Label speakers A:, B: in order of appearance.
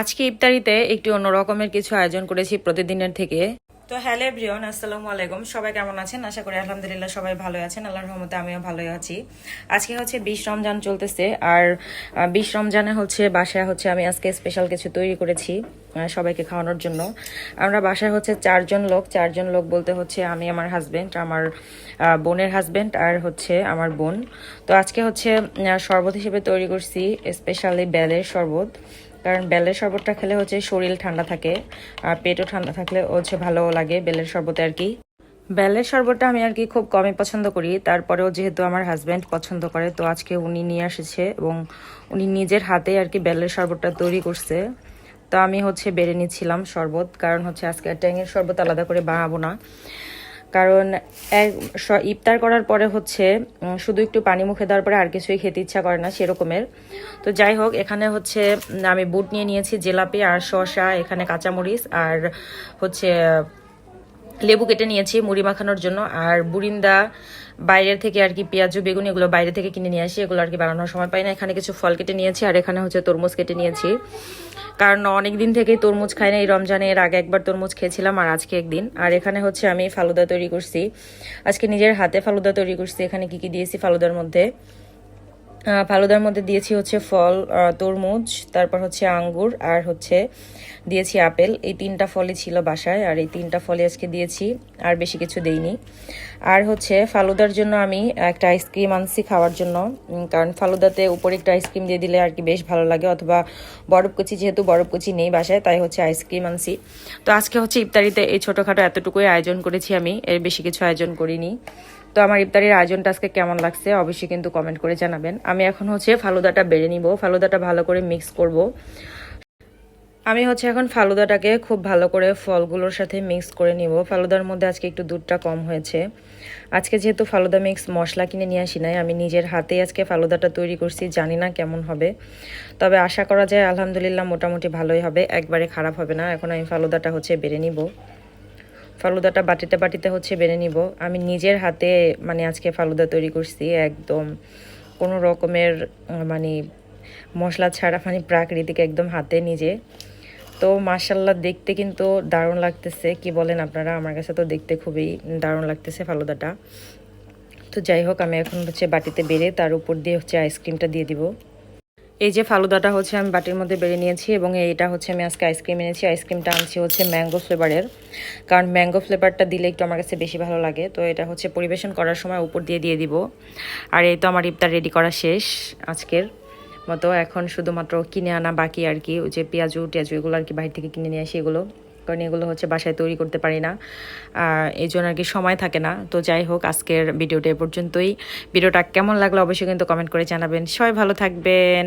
A: আজকে ইফতারিতে একটি অন্য রকমের কিছু আয়োজন করেছি প্রতিদিনের থেকে। তো হ্যালো এভরিওয়ান, আসসালামু আলাইকুম। সবাই কেমন আছেন? আশা করি আলহামদুলিল্লাহ সবাই ভালো আছেন। আল্লাহর রহমতে আমিও ভালোই আছি। আজকে হচ্ছে বিশ রমজান চলতেছে আর বিশ রমজানে হচ্ছে বাসায় হচ্ছে আমি আজকে স্পেশাল কিছু তৈরি করেছি সবাইকে খাওয়ানোর জন্য। আমরা বাসায় হচ্ছে চারজন লোক। চারজন লোক বলতে হচ্ছে আমি, আমার হাজবেন্ড আমার বোনের হাজবেন্ড আর হচ্ছে আমার বোন। তো আজকে হচ্ছে শরবত হিসেবে তৈরি করছি স্পেশালি বেলের শরবত। কারণ বেলের শরবতটা খেলে হচ্ছে শরীর ঠান্ডা থাকে, আর পেটও ঠান্ডা থাকলে হচ্ছে ভালো লাগে বেলের শরবতে আর কি। বেলের শরবতটা আমি আর কি খুব কমই পছন্দ করি। তারপরেও যেহেতু আমার হাজব্যান্ড পছন্দ করে, তো আজকে উনি নিয়ে এসেছে এবং উনি নিজের হাতে আর কি বেলের শরবতটা তৈরি করছে। তো আমি হচ্ছে বেড়ে নিচ্ছিলাম শরবত, কারণ হচ্ছে আজকে ট্যাঙের শরবত আলাদা করে বানাবো না। কারণ এক ইফতার করার পরে হচ্ছে শুধু একটু পানি মুখে দেওয়ার পরে আর কিছুই খেতে ইচ্ছা করে না সেরকমের। তো যাই হোক, এখানে হচ্ছে আমি বুট নিয়ে নিয়েছি, জেলাপি আর শসা, এখানে কাঁচামরিচ আর হচ্ছে লেবু কেটে নিয়েছি মুড়ি মাখানোর জন্য। আর বুরিন্দা বাইরের থেকে আর কি পেঁয়াজু, বেগুন এগুলো বাইরে থেকে কিনে নিয়ে আসি। এগুলো আর কি বানানোর সময় পাই না। এখানে কিছু ফল কেটে নিয়েছি আর এখানে হচ্ছে তরমুজ কেটে নিয়েছি। কারণ অনেক দিন থেকেই তরমুজ খাই না। এই রমজানে এর আগে একবার তরমুজ খেয়েছিলাম আর আজকে একদিন। আর এখানে হচ্ছে আমি ফালুদা তৈরি করছি। আজকে নিজের হাতে ফালুদা তৈরি করছি। এখানে কি কি দিয়েছি ফালুদার মধ্যে? ফালুদার মধ্যে দিয়েছি হচ্ছে ফল তরমুজ, তারপর হচ্ছে আঙ্গুর, আর হচ্ছে দিয়েছি আপেল। এই তিনটা ফলই ছিল বাসায়, আর এই তিনটা ফলই আজকে দিয়েছি, আর বেশি কিছু দেইনি। আর হচ্ছে ফালুদার জন্য আমি একটা আইসক্রিম আনছি খাওয়ার জন্য কারণ ফালুদাতে উপরে একটা আইসক্রিম দিয়ে দিলে আর কি বেশ ভালো লাগে, অথবা বরফকুচি যেহেতু বরফকুচি নেই বাসায়, তাই হচ্ছে আইসক্রিম আনছি। তো আজকে হচ্ছে ইফতারিতে এই ছোটোখাটো এতটুকুই আয়োজন করেছি আমি, এর বেশি কিছু আয়োজন করিনি। তো আমার ইফতারির আয়োজনটা আজকে কেমন লাগছে অবশ্যই কিন্তু কমেন্ট করে জানাবেন। আমি এখন হচ্ছে ফালুদাটা বেড়ে নিব। ফালুদাটা ভালো করে মিক্স করব। আমি হচ্ছে এখন ফালুদাটাকে খুব ভালো করে ফলগুলোর সাথে মিক্স করে নিব। ফালুদার মধ্যে আজকে একটু দুধটা কম হয়েছে। আজকে যেহেতু ফালুদা মিক্স মশলা কিনে নিয়ে আসি নাই, আমি নিজের হাতেই আজকে ফালুদাটা তৈরি করছি, জানি না কেমন হবে। তবে আশা করা যায় আলহামদুলিল্লাহ মোটামুটি ভালোই হবে, একবারে খারাপ হবে না। এখন আমি ফালুদাটা হচ্ছে বেড়ে নিব। ফালুদাটা বাটিতে বাটিতে হচ্ছে বেড়ে নিব। আমি নিজের হাতে মানে আজকে ফালুদা তৈরি করছি একদম কোনো রকমের মানে মশলা ছাড়া মানে প্রাকৃতিক একদম হাতে নিজে। তো মার্শাল্লাহ দেখতে কিন্তু দারুণ লাগতেছে, কি বলেন আপনারা? আমার কাছে তো দেখতে খুবই দারুণ লাগতেছে ফালুদাটা। তো যাই হোক, আমি এখন হচ্ছে বাটিতে বেড়ে তার উপর দিয়ে হচ্ছে আইসক্রিমটা দিয়ে দিব। এই যে ফালুদাটা হচ্ছে আমি বাটির মধ্যে বেড়ে নিয়েছি এবং এইটা হচ্ছে আমি আজকে আইসক্রিম এনেছি। আইসক্রিমটা আনছি হচ্ছে ম্যাঙ্গো ফ্লেভারের কারণ ম্যাঙ্গো ফ্লেভারটা দিলে একটু আমার কাছে বেশি ভালো লাগে। তো এটা হচ্ছে পরিবেশন করার সময় উপর দিয়ে দিয়ে দিব। আর এই তো আমার ইফতার রেডি করা শেষ আজকের মতো। এখন শুধুমাত্র কিনে আনা বাকি আর কি। ওই যে পেঁয়াজু, টেয়াজু, এগুলো আর কি বাইরে থেকে কিনে নিয়ে আসি এগুলো। কারণ এগুলো হচ্ছে বাসায় তৈরি করতে পারি না। আর এই জন্য আর কি সময় থাকে না। তো যাই হোক, আজকের ভিডিওটা এ পর্যন্তই। ভিডিওটা কেমন লাগল অবশ্যই কিন্তু কমেন্ট করে জানাবেন। সবাই ভালো থাকবেন।